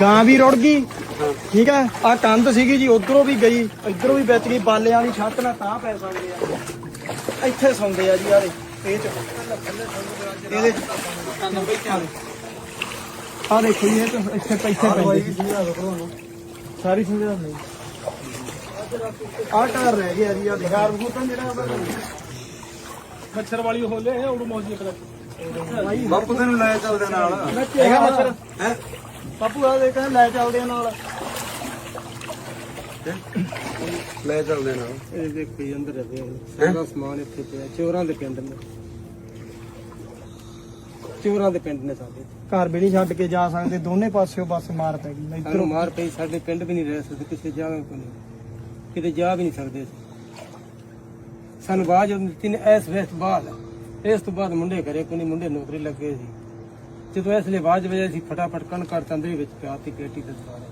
ਗਾਂ ਵੀ ਰੁੜ ਗਈ। ਠੀਕ ਹੈ? ਆ ਕੰਧ ਸੀਗੀ ਜੀ ਉਧਰੋਂ ਵੀ ਗਈ ਇਧਰੋਂ ਵੀ ਵਿੱਚ ਗਈ ਬਾਲਿਆਂ ਵਾਲੀ ਛੱਤ ਨਾਲ ਤਾਂ ਪੈ ਸਕਦੇ ਆ। ਇੱਥੇ ਸੌਂਦੇ ਆ ਜੀ ਯਾਰੇ ਇਹ ਚ। ਇਹਦੇ ਆ ਦੇਖੋ ਜੀ ਇਹ ਤਾਂ ਇੱਥੇ ਪੈਸੇ ਪੈਂਦੇ ਸਾਰੀ ਸੁਣਿਆ ਨਹੀਂ ਆ ਘਰ ਰਹਿ ਗਿਆ ਜੀ ਆ ਘਰ ਬੂਟਾ ਜਿਹੜਾ ਮੱਛਰ ਵਾਲੀ ਉਹ ਲੈ ਉਹ ਮੌਜੀ ਇੱਕ ਬਾਪੂ ਤੈਨੂੰ ਲੈ ਚੱਲਦੇ ਨਾਲ। ਹੈਗਾ ਮੱਛਰ? ਹੈ? ਬਾਪੂ ਆ ਲੈ ਚੱਲਦੇ ਆ ਨਾਲ। ਲੈ ਚੱਲਦੇ ਨਾਲ। ਇਹ ਦੇਖੋ ਜੀ ਅੰਦਰ ਰਹੇ ਸਾਰਾ ਸਮਾਨ ਇੱਥੇ ਪਿਆ ਚੋਰਾਂ ਦੇ ਪਿੰਡ ਨੇ। ਚੋਰਾਂ ਦੇ ਪਿੰਡ ਨੇ ਸਾਡੇ। ਘਰ ਵੀ ਨਹੀਂ ਛੱਡ ਕੇ ਜਾ ਸਕਦੇ ਦੋਨੇ ਪਾਸਿਓਂ ਬਸ ਮਾਰ ਪੈ ਗਈ। ਸਾਨੂੰ ਮਾਰ ਪਈ ਸਾਡੇ ਪਿੰਡ ਵੀ ਨਹੀਂ ਰਹਿ ਸਕਦੇ ਕਿਸੇ ਜਗ੍ਹਾ ਕੋਈ ਨਹੀਂ। ਕਿਤੇ ਜਾ ਵੀ ਨਹੀਂ ਸਕਦੇ ਅਸੀਂ। ਸਾਨੂੰ ਬਾਅਦ ਜਦੋਂ ਦਿੱਤੀ ਨੇ ਇਸ ਵੇਸ ਬਾਅਦ ਇਸ ਤੋਂ ਬਾਅਦ ਮੁੰਡੇ ਘਰੇ ਕੋਈ ਨਹੀਂ ਮੁੰਡੇ ਨੌਕਰੀ ਲੱਗੇ ਸੀ। ਜਦੋਂ ਇਸ ਬਾਅਦ ਵਜੇ ਅਸੀਂ ਫਟਾਫਟ ਕਣ ਕਰ ਤੰਦਰੀ ਵਿੱਚ ਪਿਆ ਤੀ ਪੇਟੀ ਤੇ ਦੁਬਾਰਾ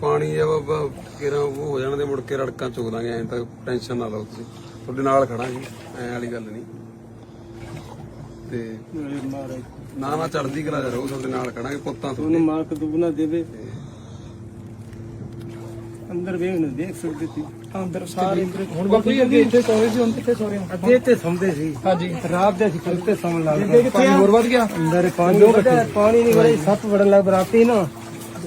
ਪਾਣੀ ਜੇ ਬਾਬਾ ਕਿਰਾ ਉਹ ਹੋ ਜਾਣ ਦੇ ਮੁੜ ਕੇ ਰੜਕਾਂ ਚੁਗ ਦਾਂਗੇ ਐਂ ਤਾਂ ਟੈਨਸ਼ਨ ਨਾ ਲਓ ਤੁਸੀਂ। ਤੁਹਾਡੇ ਨਾਲ ਖੜਾ ਜੀ ਐਂ ਵਾਲੀ ਗੱਲ ਨਹੀਂ। ਤੇ ਮਾਰੇ ਨਾ ਨਾ ਚੜਦੀ ਕਲਾ ਰਹੋ ਤੁਹਾਡੇ ਨਾਲ ਖੜਾਂਗੇ ਪੁੱਤਾਂ ਤੋਂ ਉਹਨੂੰ ਮਾਲਕ ਦੁਗਣਾ ਦੇਵੇ। ਅੰਦਰ ਵੇਖ ਨਾ ਦੇਖ ਸਕਦੇ ਸੀ। ਅੰਦਰ ਸਾਰੇ ਹੁਣ ਬਾਪੂ ਜੀ ਅੱਗੇ ਇੱਥੇ ਸੋਏ ਸੀ ਹੁਣ ਕਿੱਥੇ ਸੋ ਰਹੇ ਹੋ? ਅੱਗੇ ਤੇ ਸੌਂਦੇ ਸੀ। ਹਾਂਜੀ। ਰਾਤ ਦੇ ਅਸੀਂ ਕੁੱਤੇ ਸੌਣ ਲੱਗ ਬੇਬੇ ਕਿੱਥੇ ਆ? ਹੋਰ ਵੱਧ ਗਿਆ। ਅੰਦਰ ਪਾਣੀ ਪਾਣੀ ਨਹੀਂ ਵੜੇ ਸੱਪ ਵੜਨ ਲੱਗ ਰਾਤੀ ਨਾ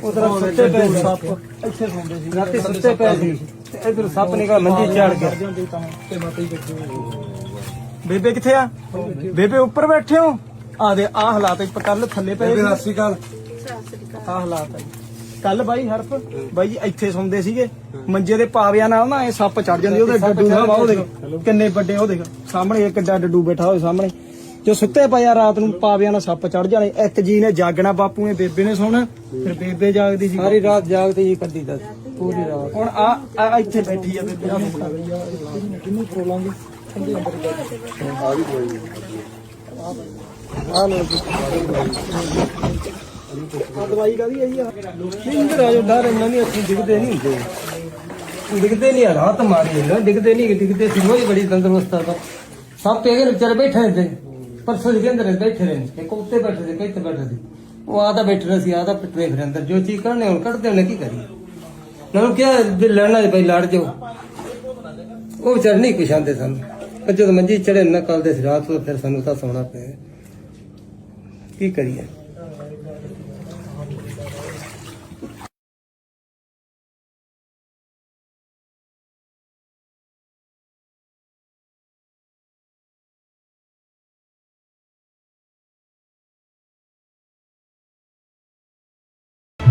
ਉਧਰ ਸੁੱਤੇ ਪਏ ਸੀ। ਸੱਪ। ਇੱਥੇ ਸੌਂਦੇ ਸੀ। ਰਾਤੀ ਸੁੱਤੇ ਪਏ ਸੀ। ਤੇ ਇਧਰ ਸੱਪ ਨਿਕਲ ਮੰਜੀ ਚੜ ਗਿਆ ਤਾਂ ਮਾਤਾ ਹੀ। ਬੇਬੇ ਕਿੱਥੇ ਆ? ਬੇਬੇ ਉੱਪਰ ਬੈਠੇ ਹੋ? ਆ ਦੇ ਆ। ਹਾਲਾਤ ਕੱਲ ਥੱਲੇ ਪਏ ਸੀ। ਸਤਿ ਸ਼੍ਰੀ ਅਕਾਲ। ਆ ਹਾਲਾਤ ਆ ਕੱਲ ਬਾਈ ਹਰਫ ਬਾਈ ਜੀ ਇੱਥੇ ਸੌਂਦੇ ਸੀਗੇ। ਮੰਜੇ ਦੇ ਪਾਵਿਆਂ ਨਾਲ ਨਾ ਇਹ ਸੱਪ ਚੜ ਜਾਂਦੇ ਉਹਦੇ ਡੱਡੂ ਨਾ ਉਹ ਦੇਖ ਕਿੰਨੇ ਵੱਡੇ ਉਹ ਦੇਖ ਸਾਹਮਣੇ ਇੱਕ ਕਿੱਡਾ ਡੱਡੂ ਬੈਠਾ ਹੋਏ ਸਾਹਮਣੇ। ਜੋ ਸੁੱਤੇ ਪਏ ਆ ਰਾਤ ਨੂੰ ਪਾਵਿਆਂ ਨਾਲ ਸੱਪ ਚੜ ਜਾਣੇ। ਇੱਕ ਜੀ ਨੇ ਜਾਗਣਾ ਬਾਪੂ ਨੇ ਬੇਬੇ ਨੇ ਸੌਣਾ ਫਿਰ ਬੇਬੇ ਜਾਗਦੀ ਸੀ। ਸਾਰੀ ਰਾਤ ਜਾਗਦੇ ਜੀ ਕੱਢੀ ਦਾ ਪੂਰੀ ਰਾਤ। ਹੁਣ ਆ ਆ ਇੱਥੇ ਬੈਠੀ ਆ ਬੇਬੇ। ਆ ਕਿੰਨੂੰ ਫਰੋਲਾਂਗੇ ਠੰਡੇ ਅੰਦਰ ਆ ਲੋ ਆ ਦਵਾਈ ਕਾਦੀ ਆਈ ਆ? ਇੰਦਰ ਆ ਜੋ ਡਰ ਇੰਨਾ ਨਹੀਂ ਅੱਖੀ ਦਿਖਦੇ ਨਹੀਂ ਹੁੰਦੇ। ਦਿਖਦੇ ਨਹੀਂ ਹਾਲਾਤ ਮਾਰੇ ਨਾ ਦਿਖਦੇ ਨਹੀਂ ਦਿਖਦੇ ਸੀ ਉਹ ਬੜੀ ਤੰਦਰੁਸਤ ਆ ਤਾਂ। ਸੱਪ ਇਹਦੇ ਵਿਚਾਰੇ ਬੈਠੇ ਨੇ ਪਰਸੋਂ ਦੇ ਅੰਦਰ ਬੈਠੇ ਰਹੇ ਨੇ ਉੱਤੇ ਬੈਠੇ ਸੀ ਕਿੱਥੇ ਬੈਠੇ ਸੀ। ਉਹ ਆਦਾ ਬੈਠੇ ਰਹੇ ਸੀ ਆਦਾ ਪਿੱਟੇ ਫਿਰ ਅੰਦਰ, ਜੋ ਚੀਜ਼ ਕਰਨੇ ਹੁਣ, ਕੱਢਦੇ ਉਹਨੇ ਕੀ ਕਰੀਏ? ਨਾਲੋਂ ਕਿਹਾ ਜੇ ਲੜਨਾ ਤੇ ਭਾਈ ਲੜ ਜਾਓ। ਉਹ ਵਿਚਾਰ ਨਹੀਂ ਕੁਛ ਸਾਨੂੰ। ਜਦੋਂ ਮੰਜੀ ਚੜੇ ਨਾ ਕੱਲਦੇ ਸੀ, ਰਾਤ ਨੂੰ ਫਿਰ ਸਾਨੂੰ ਤਾਂ ਸੌਣਾ ਪਿਆ। ਕੀ ਕਰੀਏ?